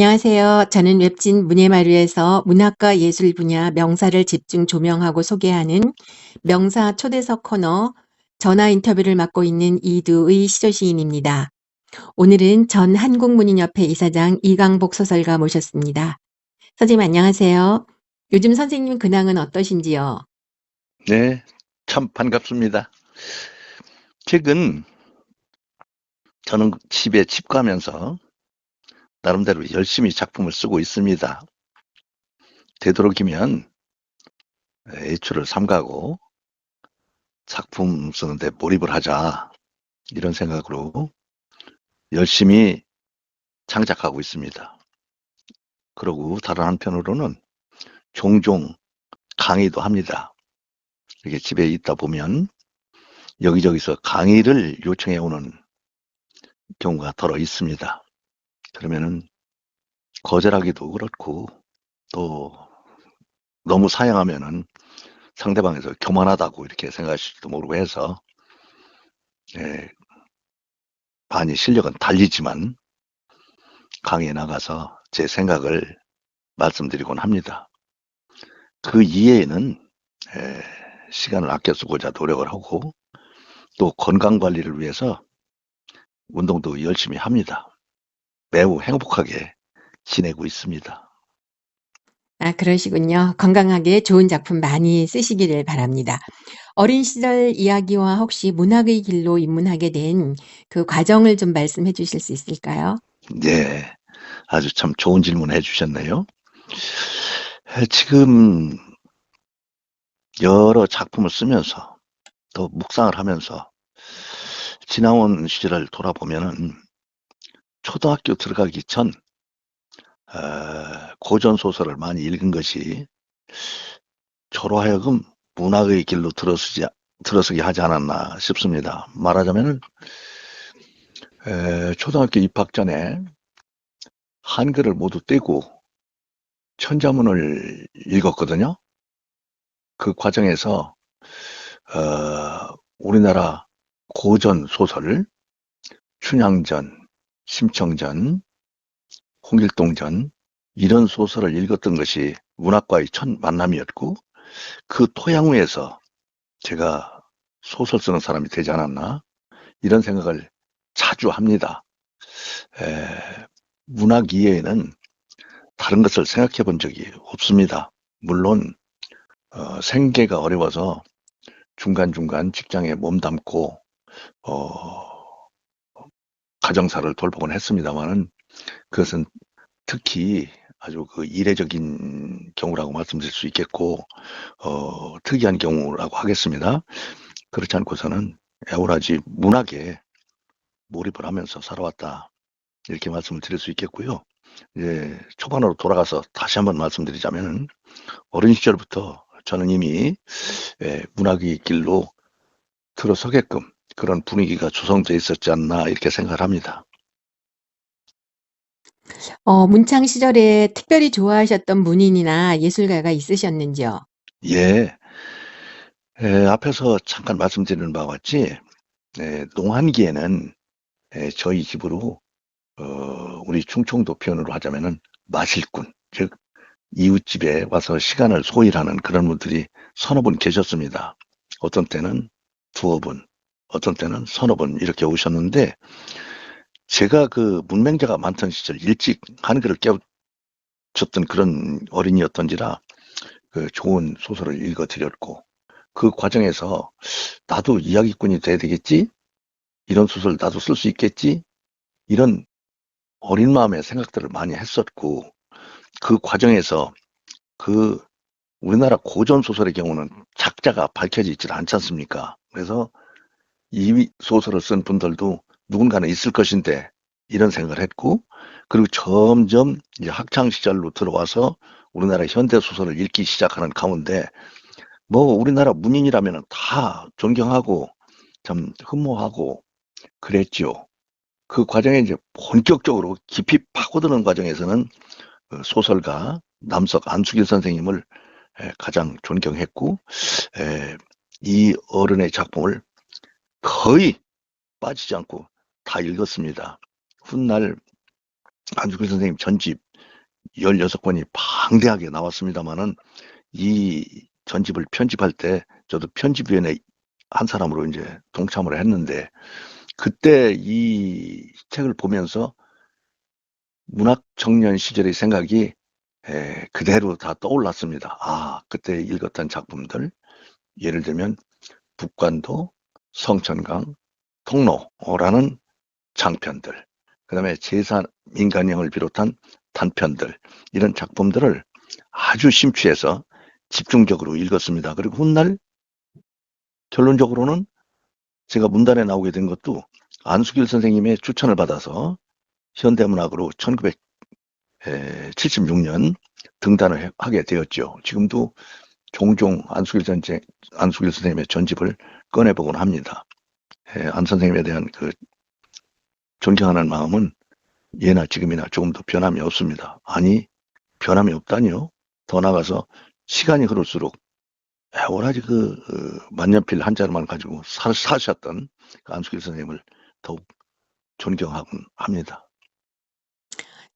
안녕하세요. 저는 웹진 문예마루에서 문학과 예술 분야 명사를 집중 조명하고 소개하는 명사 초대석 코너 전화 인터뷰를 맡고 있는 이두의 시조시인입니다. 오늘은 전 한국문인협회 이사장 이강복 소설가 모셨습니다. 선생님 안녕하세요. 요즘 선생님 근황은 어떠신지요? 네, 참 반갑습니다. 최근 저는 집에 집 가면서 나름대로 열심히 작품을 쓰고 있습니다. 되도록이면 애초를 삼가고 작품 쓰는데 몰입을 하자 이런 생각으로 열심히 창작하고 있습니다. 그리고 다른 한편으로는 종종 강의도 합니다. 이렇게 집에 있다 보면 여기저기서 강의를 요청해 오는 경우가 더러 있습니다. 그러면은 거절하기도 그렇고 또 너무 사양하면은 상대방에서 교만하다고 이렇게 생각하실지도 모르고 해서 예, 반이 실력은 달리지만 강의에 나가서 제 생각을 말씀드리곤 합니다. 그 이외에는 예, 시간을 아껴 쓰고자 노력을 하고 또 건강 관리를 위해서 운동도 열심히 합니다. 매우 행복하게 지내고 있습니다. 아, 그러시군요. 건강하게 좋은 작품 많이 쓰시기를 바랍니다. 어린 시절 이야기와 혹시 문학의 길로 입문하게 된 그 과정을 좀 말씀해 주실 수 있을까요? 네, 아주 참 좋은 질문 해 주셨네요. 에, 지금 여러 작품을 쓰면서 또 묵상을 하면서 지나온 시절을 돌아보면은 초등학교 들어가기 전 어, 고전 소설을 많이 읽은 것이 저로 하여금 문학의 길로 들어서지 들어서게 하지 않았나 싶습니다. 말하자면은 에, 초등학교 입학 전에 한글을 모두 떼고 천자문을 읽었거든요. 그 과정에서 어, 우리나라 고전 소설을 춘향전, 심청전, 홍길동전 이런 소설을 읽었던 것이 문학과의 첫 만남이었고 그 토양 위에서 제가 소설 쓰는 사람이 되지 않았나 이런 생각을 자주 합니다. 에, 문학 이외에는 다른 것을 생각해 본 적이 없습니다. 물론 어, 생계가 어려워서 중간중간 직장에 몸담고 어, 가정사를 돌보곤 했습니다만은 그것은 특히 아주 그 이례적인 경우라고 말씀드릴 수 있겠고 어, 특이한 경우라고 하겠습니다. 그렇지 않고서는 애월하지 문학에 몰입을 하면서 살아왔다 이렇게 말씀을 드릴 수 있겠고요. 이제 초반으로 돌아가서 다시 한번 말씀드리자면 어린 시절부터 저는 이미 예, 문학의 길로 들어서게끔 그런 분위기가 조성되어 있었지 않나 이렇게 생각을 합니다. 어, 문창 시절에 특별히 좋아하셨던 문인이나 예술가가 있으셨는지요? 예, 에, 앞에서 잠깐 말씀드리는 바와 같이 에, 농한기에는 에, 저희 집으로 어, 우리 충청도 표현으로 하자면은 마실꾼, 즉 이웃집에 와서 시간을 소일하는 그런 분들이 서너 분 계셨습니다. 어떤 때는 두어 분, 어떤 때는 서너 분 이렇게 오셨는데 제가 그 문맹자가 많던 시절 일찍 한글을 깨우쳤던 그런 어린이였던지라 그 좋은 소설을 읽어드렸고 그 과정에서 나도 이야기꾼이 돼야 되겠지? 이런 소설 나도 쓸 수 있겠지? 이런 어린 마음의 생각들을 많이 했었고 그 과정에서 그 우리나라 고전 소설의 경우는 작자가 있질 않지 않습니까? 그래서 이 소설을 쓴 분들도 누군가는 있을 것인데 이런 생각을 했고 그리고 점점 이제 학창 시절로 들어와서 우리나라 현대 소설을 읽기 시작하는 가운데 뭐 우리나라 문인이라면 다 존경하고 참 흠모하고 그랬죠. 그 과정에 이제 본격적으로 깊이 파고드는 과정에서는 그 소설가 남석 안수길 선생님을 가장 존경했고 이 어른의 작품을 거의 빠지지 않고 다 읽었습니다. 훗날 안중근 선생님 전집 16권이 방대하게 나왔습니다만은 이 전집을 편집할 때 저도 편집위원회 한 사람으로 이제 동참을 했는데 그때 이 책을 보면서 문학 청년 시절의 생각이 에, 그대로 다 떠올랐습니다. 아, 그때 읽었던 작품들 예를 들면 북관도, 성천강, 통로라는 장편들, 그 다음에 제사 민간형을 비롯한 단편들 이런 작품들을 아주 심취해서 집중적으로 읽었습니다. 그리고 훗날 결론적으로는 제가 문단에 나오게 된 것도 안수길 선생님의 추천을 받아서 현대문학으로 1976년 등단을 해- 하게 되었죠. 지금도 종종 안수길 전체, 안수길 선생님의 전집을 꺼내보곤 합니다. 에, 안 선생님에 대한 그 존경하는 마음은 예나 지금이나 조금도 변함이 없습니다. 아니, 변함이 없다니요. 더 나아가서 시간이 흐를수록 오라지 그 어, 만년필 한 자루만 가지고 사, 사셨던 그 안수길 선생님을 더욱 존경하곤 합니다.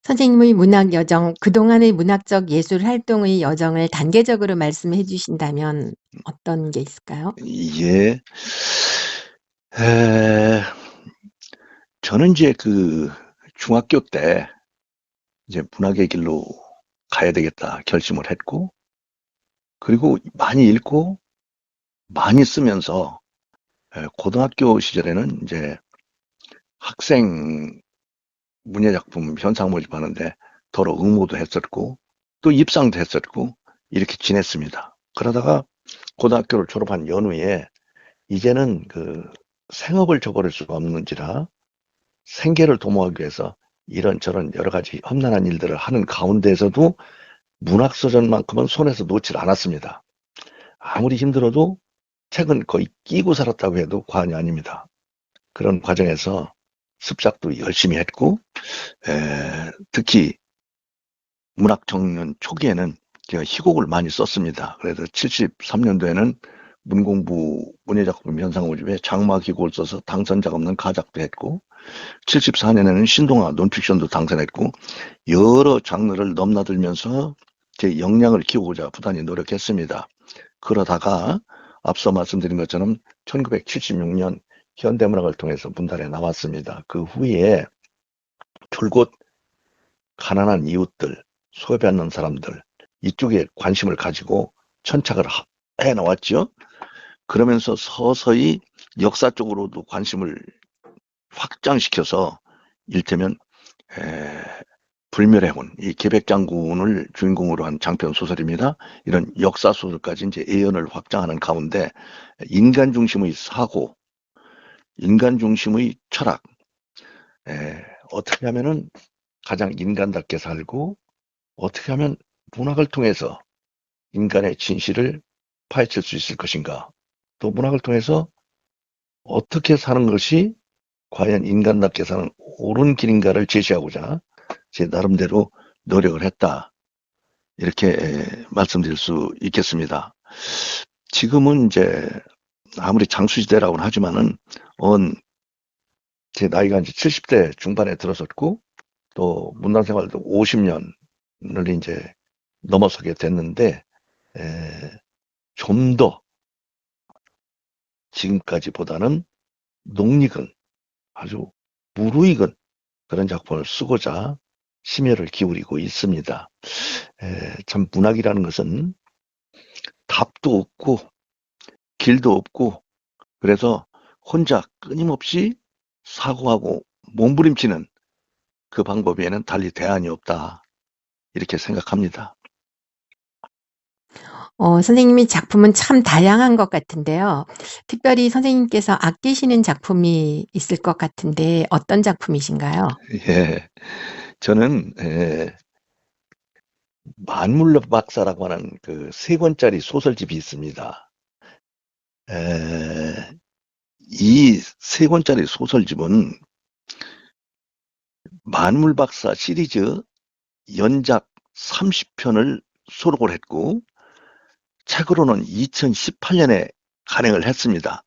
선생님의 문학 여정, 그동안의 문학적 예술 활동의 여정을 단계적으로 말씀해 주신다면 어떤 게 있을까요? 예. 에, 저는 이제 그 중학교 때 이제 문학의 길로 가야 되겠다 결심을 했고, 그리고 많이 읽고 많이 쓰면서 에, 고등학교 시절에는 이제 학생 문예작품 현상 모집하는데 더러 응모도 했었고, 또 입상도 했었고, 이렇게 지냈습니다. 그러다가 고등학교를 졸업한 연후에 이제는 그 생업을 저버릴 수가 없는지라 생계를 도모하기 위해서 이런저런 여러 가지 험난한 일들을 하는 가운데서도 문학서전만큼은 손에서 놓질 않았습니다. 아무리 힘들어도 책은 거의 끼고 살았다고 해도 과언이 아닙니다. 그런 과정에서 습작도 열심히 했고, 에, 특히 문학 청년 초기에는 제가 희곡을 많이 썼습니다. 그래서 73년도에는 문공부 문예작품 현상모집에 장마기곡을 써서 당선자가 없는 가작도 했고 74년에는 신동아 논픽션도 당선했고 여러 장르를 넘나들면서 제 역량을 키우고자 부단히 노력했습니다. 그러다가 앞서 말씀드린 것처럼 1976년 현대문학을 통해서 문단에 나왔습니다. 그 후에 줄곧 가난한 이웃들, 소외받는 사람들 이쪽에 관심을 가지고 천착을 해 나왔죠. 그러면서 서서히 역사 쪽으로도 관심을 확장시켜서 일테면 에, 불멸의 혼, 이 계백장군을 주인공으로 한 장편 소설입니다. 이런 역사 소설까지 이제 예언을 확장하는 가운데 인간 중심의 사고, 인간 중심의 철학, 에, 어떻게 하면은 가장 인간답게 살고 어떻게 하면 문학을 통해서 인간의 진실을 파헤칠 수 있을 것인가? 또 문학을 통해서 어떻게 사는 것이 과연 인간답게 사는 옳은 길인가를 제시하고자 제 나름대로 노력을 했다. 이렇게 말씀드릴 수 있겠습니다. 지금은 이제 아무리 장수시대라고는 하지만은 언 제 나이가 이제 70대 중반에 들어섰고 또 문단 생활도 50년을 이제 넘어서게 됐는데 좀 더 지금까지보다는 농익은 아주 무르익은 그런 작품을 쓰고자 심혈을 기울이고 있습니다. 에, 참 문학이라는 것은 답도 없고 길도 없고 그래서 혼자 끊임없이 사고하고 몸부림치는 그 방법 에는 달리 대안이 없다. 이렇게 생각합니다. 어, 선생님의 작품은 참 다양한 것 같은데요. 특별히 선생님께서 아끼시는 작품이 있을 것 같은데 어떤 작품이신가요? 예, 저는 예, 만물러 박사라고 하는 그 세 권짜리 소설집이 있습니다. 이 세 권짜리 소설집은 만물 박사 시리즈 연작 30편을 수록을 했고 책으로는 2018년에 간행을 했습니다.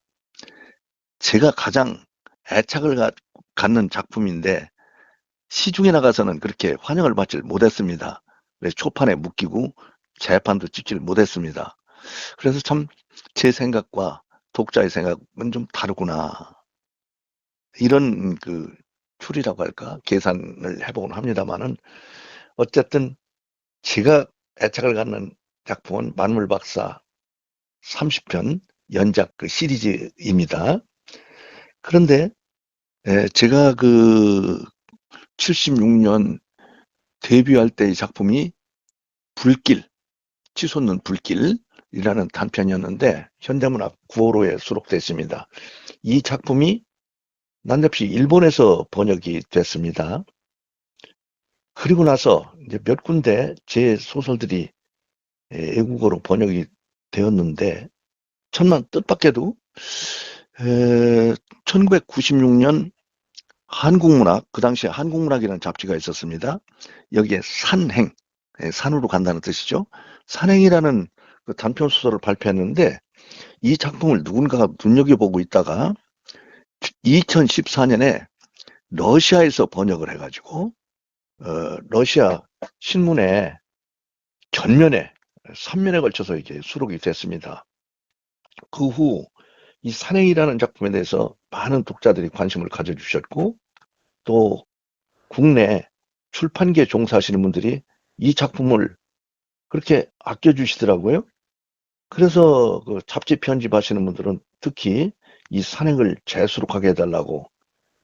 제가 가장 애착을 가- 갖는 작품인데 시중에 나가서는 그렇게 환영을 받지 못했습니다. 초판에 묶이고 재판도 찍지를 못했습니다. 그래서 참 제 생각과 독자의 생각은 좀 다르구나. 이런 그 추리라고 할까 계산을 해보곤 합니다만은 어쨌든 제가 애착을 갖는 작품은 만물박사 30편 연작 그 시리즈입니다. 그런데 에, 제가 그 76년 데뷔할 때의 작품이 불길, 치솟는 불길 이라는 단편이었는데 현대문학 9호로에 수록됐습니다. 이 작품이 난데없이 일본에서 번역이 됐습니다. 그리고 나서 이제 몇 군데 제 소설들이 에, 외국어로 번역이 되었는데 천만 뜻밖에도 에, 1996년 한국문학 그 당시에 한국문학이라는 잡지가 있었습니다. 여기에 산행 에, 산으로 간다는 뜻이죠. 산행이라는 그 단편 소설을 발표했는데 이 작품을 누군가가 눈여겨보고 있다가 2014년에 러시아에서 번역을 해가지고 어, 러시아 신문에 전면에 3면에 걸쳐서 이게 수록이 됐습니다. 그 후 이 산행이라는 작품에 대해서 많은 독자들이 관심을 가져주셨고 또 국내 출판계 종사하시는 분들이 이 작품을 그렇게 아껴주시더라고요. 그래서 그 잡지 편집하시는 분들은 특히 이 산행을 재수록하게 해달라고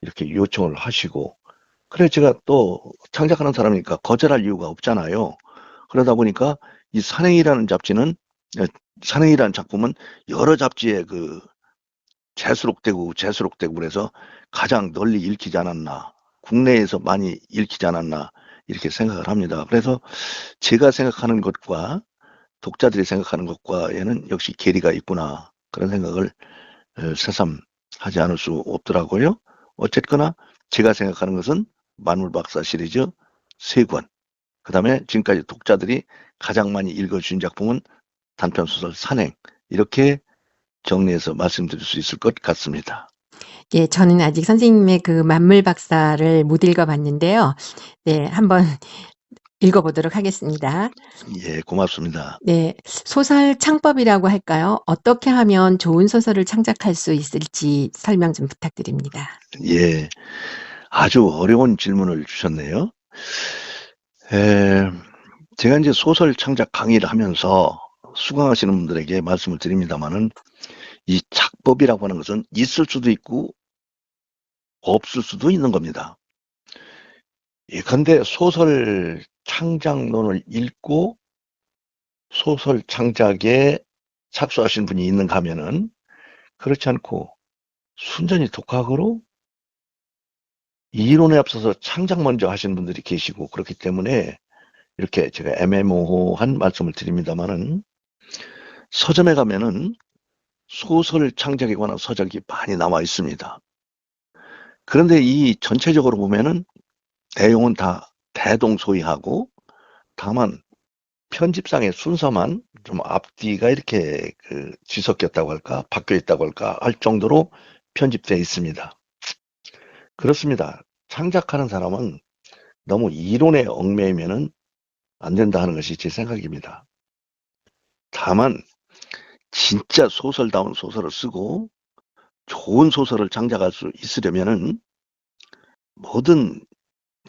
이렇게 요청을 하시고 그래 제가 또 창작하는 사람이니까 거절할 이유가 없잖아요. 그러다 보니까 이 산행이라는 잡지는 에, 산행이라는 작품은 여러 잡지에 그 재수록되고 재수록되고 그래서 가장 널리 읽히지 않았나 국내에서 많이 읽히지 않았나 이렇게 생각을 합니다. 그래서 제가 생각하는 것과 독자들이 생각하는 것과에는 역시 괴리가 있구나 그런 생각을 에, 새삼 하지 않을 수 없더라고요. 어쨌거나 제가 생각하는 것은 만물박사 시리즈 세 권. 그 다음에 지금까지 독자들이 가장 많이 읽어주신 작품은 단편소설 산행. 이렇게 정리해서 말씀드릴 수 있을 것 같습니다. 예, 저는 아직 선생님의 그 만물 박사를 못 읽어봤는데요. 네, 한번 읽어보도록 하겠습니다. 예, 고맙습니다. 네, 소설 창법이라고 할까요? 어떻게 하면 좋은 소설을 창작할 수 있을지 설명 좀 부탁드립니다. 예, 아주 어려운 질문을 주셨네요. 에, 제가 이제 소설 창작 강의를 하면서 수강하시는 분들에게 말씀을 드립니다만은 이 작법이라고 하는 것은 있을 수도 있고 없을 수도 있는 겁니다. 예컨대 소설 창작론을 읽고 소설 창작에 착수하신 분이 있는가 하면은 그렇지 않고 순전히 독학으로 이론에 앞서서 창작 먼저 하시는 분들이 계시고 그렇기 때문에 이렇게 제가 애매모호한 말씀을 드립니다만은 서점에 가면은 소설 창작에 관한 서적이 많이 나와 있습니다. 그런데 이 전체적으로 보면은 내용은 다 대동소이하고 다만 편집상의 순서만 좀 앞뒤가 이렇게 그 뒤섞였다고 할까 바뀌어 있다고 할까 할 정도로 편집되어 있습니다. 그렇습니다. 창작하는 사람은 너무 이론에 얽매이면은 안 된다 하는 것이 제 생각입니다. 다만 진짜 소설다운 소설을 쓰고 좋은 소설을 창작할 수 있으려면은 모든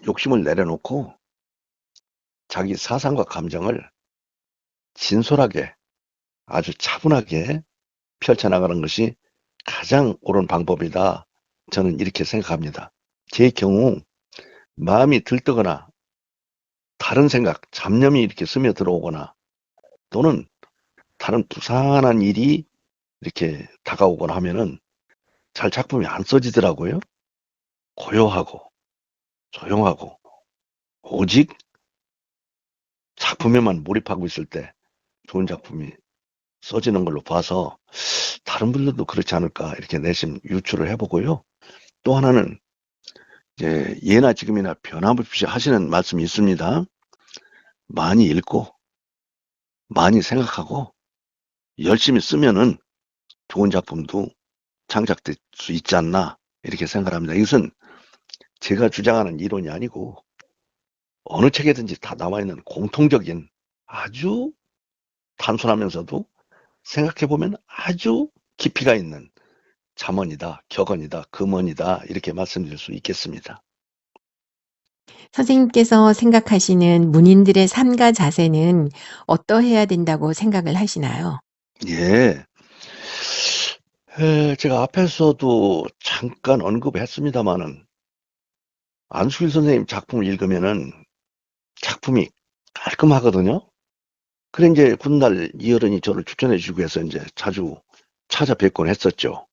욕심을 내려놓고 자기 사상과 감정을 진솔하게 아주 차분하게 펼쳐나가는 것이 가장 옳은 방법이다. 저는 이렇게 생각합니다. 제 경우 마음이 들뜨거나 다른 생각, 잡념이 이렇게 스며들어오거나 또는 다른 부산한 일이 이렇게 다가오거나 하면은 잘 작품이 안 써지더라고요. 고요하고 조용하고 오직 작품에만 몰입하고 있을 때 좋은 작품이 써지는 걸로 봐서 다른 분들도 그렇지 않을까 이렇게 내심 유추를 해보고요. 또 하나는 이제 예나 지금이나 변함없이 하시는 말씀이 있습니다. 많이 읽고 많이 생각하고 열심히 쓰면은 좋은 작품도 창작될 수 있지 않나 이렇게 생각합니다. 이것은 제가 주장하는 이론이 아니고 어느 책에든지 다 나와 있는 공통적인 아주 단순하면서도 생각해 보면 아주 깊이가 있는 잠언이다, 격언이다, 금언이다 이렇게 말씀드릴 수 있겠습니다. 선생님께서 생각하시는 문인들의 삶과 자세는 어떠해야 된다고 생각을 하시나요? 예. 에, 제가 앞에서도 잠깐 언급했습니다마는 안수길 선생님 작품을 읽으면은 작품이 깔끔하거든요. 그래 이제 훗날 이어른이 저를 추천해 주고 해서 이제 자주 찾아뵙곤 했었죠.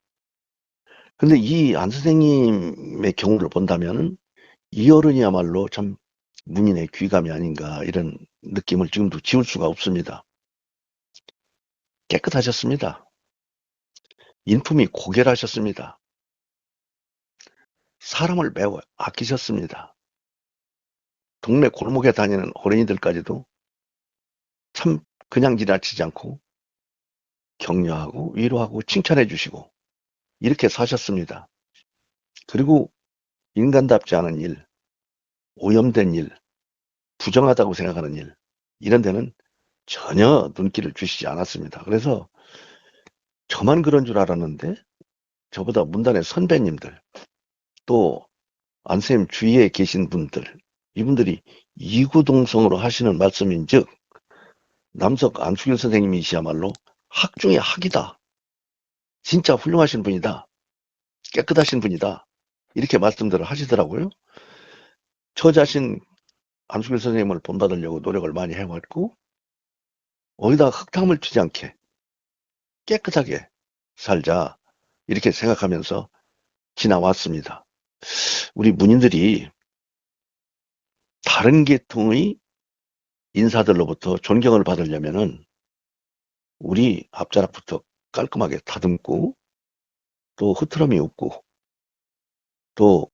근데 이 안 선생님의 경우를 본다면은 이어른이야말로 참 문인의 귀감이 아닌가 이런 느낌을 지금도 지울 수가 없습니다. 깨끗하셨습니다. 인품이 고결하셨습니다. 사람을 매우 아끼셨습니다. 동네 골목에 다니는 어린이들까지도 참 그냥 지나치지 않고 격려하고 위로하고 칭찬해 주시고 이렇게 사셨습니다. 그리고 인간답지 않은 일, 오염된 일, 부정하다고 생각하는 일, 이런 데는 전혀 눈길을 주시지 않았습니다. 그래서 저만 그런 줄 알았는데 저보다 문단의 선배님들 또 안쌤 주위에 계신 분들 이분들이 이구동성으로 하시는 말씀인즉 남석 안수길 선생님이시야말로 학 중의 학이다. 진짜 훌륭하신 분이다. 깨끗하신 분이다. 이렇게 말씀들을 하시더라고요. 저 자신 안수길 선생님을 본받으려고 노력을 많이 해왔고 어디다가 흙탕물 튀지 않게 깨끗하게 살자 이렇게 생각하면서 지나왔습니다. 우리 문인들이 다른 계통의 인사들로부터 존경을 받으려면은 우리 앞자락부터 깔끔하게 다듬고 또 흐트러미 없고 또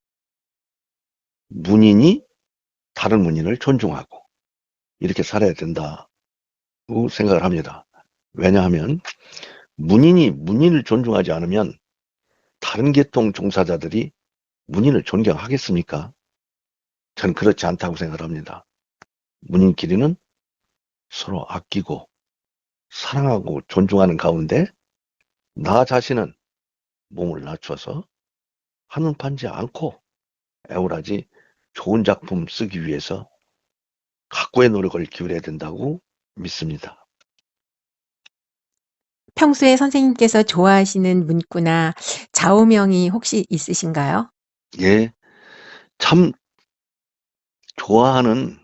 문인이 다른 문인을 존중하고 이렇게 살아야 된다고 생각을 합니다. 왜냐하면 문인이 문인을 존중하지 않으면 다른 계통 종사자들이 문인을 존경하겠습니까? 전 그렇지 않다고 생각합니다. 문인끼리는 서로 아끼고 사랑하고 존중하는 가운데 나 자신은 몸을 낮춰서 한눈 판지 않고 애월하지 좋은 작품 쓰기 위해서 각고의 노력을 기울여야 된다고 믿습니다. 평소에 선생님께서 좋아하시는 문구나 좌우명이 혹시 있으신가요? 예, 참 좋아하는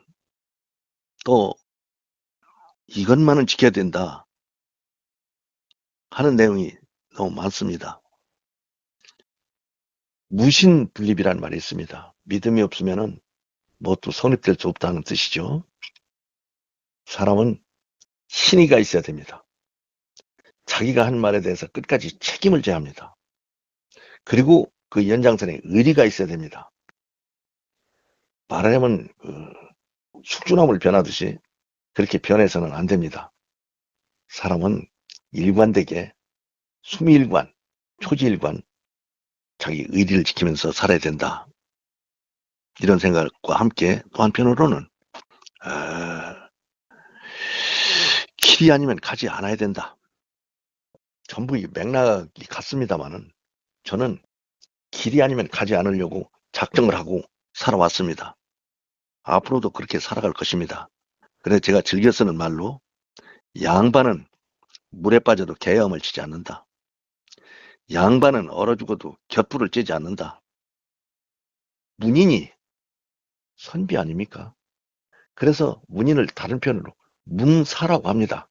또 이것만은 지켜야 된다 하는 내용이 너무 많습니다. 무신 분립이라는 말이 있습니다. 믿음이 없으면은 뭣도 성립될 수 없다는 뜻이죠. 사람은 신의가 있어야 됩니다. 자기가 한 말에 대해서 끝까지 책임을 져야 합니다. 그리고 그 연장선에 의리가 있어야 됩니다. 말하자면 그 숙주나물 변하듯이 그렇게 변해서는 안 됩니다. 사람은 일관되게 수미일관, 초지일관, 자기 의리를 지키면서 살아야 된다. 이런 생각과 함께 또 한편으로는 어, 길이 아니면 가지 않아야 된다. 전부 이 맥락이 같습니다만은 저는 길이 아니면 가지 않으려고 작정을 하고 살아왔습니다. 앞으로도 그렇게 살아갈 것입니다. 그래서 제가 즐겨 쓰는 말로 양반은 물에 빠져도 개엄을 치지 않는다. 양반은 얼어 죽어도 곁불을 쬐지 않는다. 문인이 선비 아닙니까? 그래서 문인을 다른 편으로 문사라고 합니다.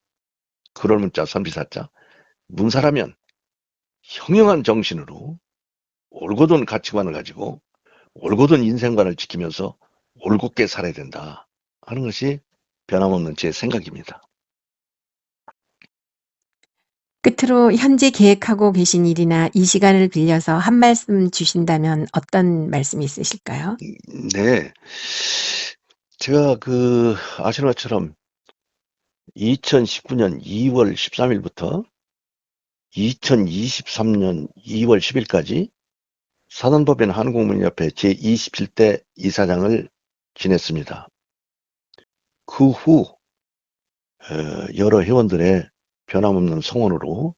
그럴 문자 선비사자. 문사라면 형용한 정신으로 올곧은 가치관을 가지고 올곧은 인생관을 지키면서 올곧게 살아야 된다 하는 것이 변함없는 제 생각입니다. 끝으로 현재 계획하고 계신 일이나 이 시간을 빌려서 한 말씀 주신다면 어떤 말씀이 있으실까요? 네. 제가 그 아시는 것처럼 2019년 2월 13일부터 2023년 2월 10일까지 사단법인 한국문협회 제27대 이사장을 지냈습니다. 그후 어, 여러 회원들의 변함없는 성원으로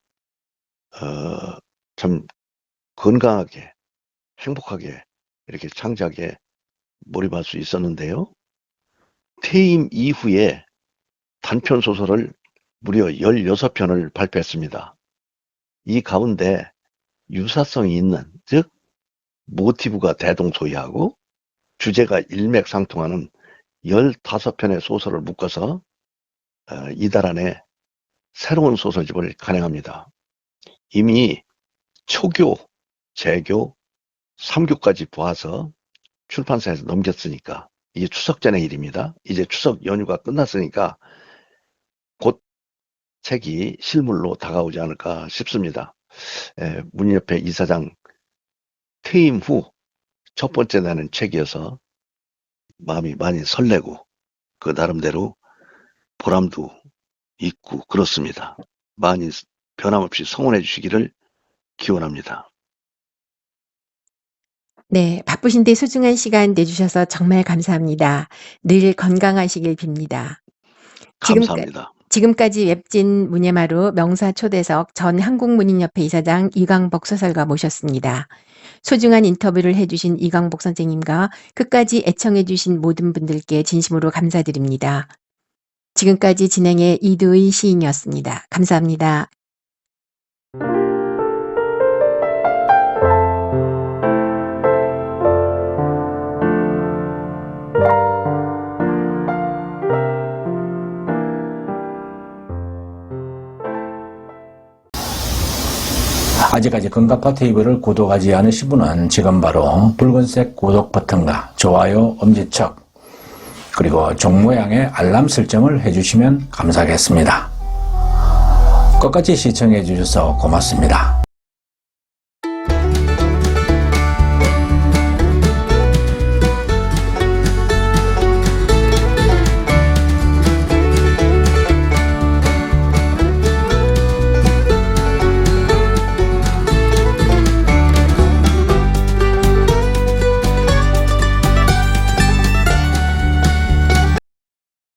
어, 참 건강하게 행복하게 이렇게 창작에 몰입할 수 있었는데요. 퇴임 이후에 단편 소설을 무려 16편을 발표했습니다. 이 가운데 유사성이 있는, 즉, 모티브가 대동소이하고 주제가 일맥상통하는 15편의 소설을 묶어서 어, 이달 안에 새로운 소설집을 간행합니다. 이미 초교, 재교, 3교까지 보아서 출판사에서 넘겼으니까 이게 추석 전의 일입니다. 이제 추석 연휴가 끝났으니까 곧 책이 실물로 다가오지 않을까 싶습니다. 에, 문협회 이사장 퇴임 후 첫 번째 내는 책이어서 마음이 많이 설레고 그 나름대로 보람도 있고 그렇습니다. 많이 변함없이 성원해 주시기를 기원합니다. 네, 바쁘신데 소중한 시간 내주셔서 정말 감사합니다. 늘 건강하시길 빕니다. 지금까- 감사합니다. 지금까지 웹진 문예마루 명사 초대석 전 한국문인협회 이사장 이광복 소설가 모셨습니다. 소중한 인터뷰를 해주신 이광복 선생님과 끝까지 애청해주신 모든 분들께 진심으로 감사드립니다. 지금까지 진행의 이두의 시인이었습니다. 감사합니다. 아직까지 금각파 TV를 구독하지 않으신 분은 지금 바로 붉은색 구독 버튼과 좋아요 엄지척 그리고 종 모양의 알람 설정을 해주시면 감사하겠습니다. 끝까지 시청해 주셔서 고맙습니다.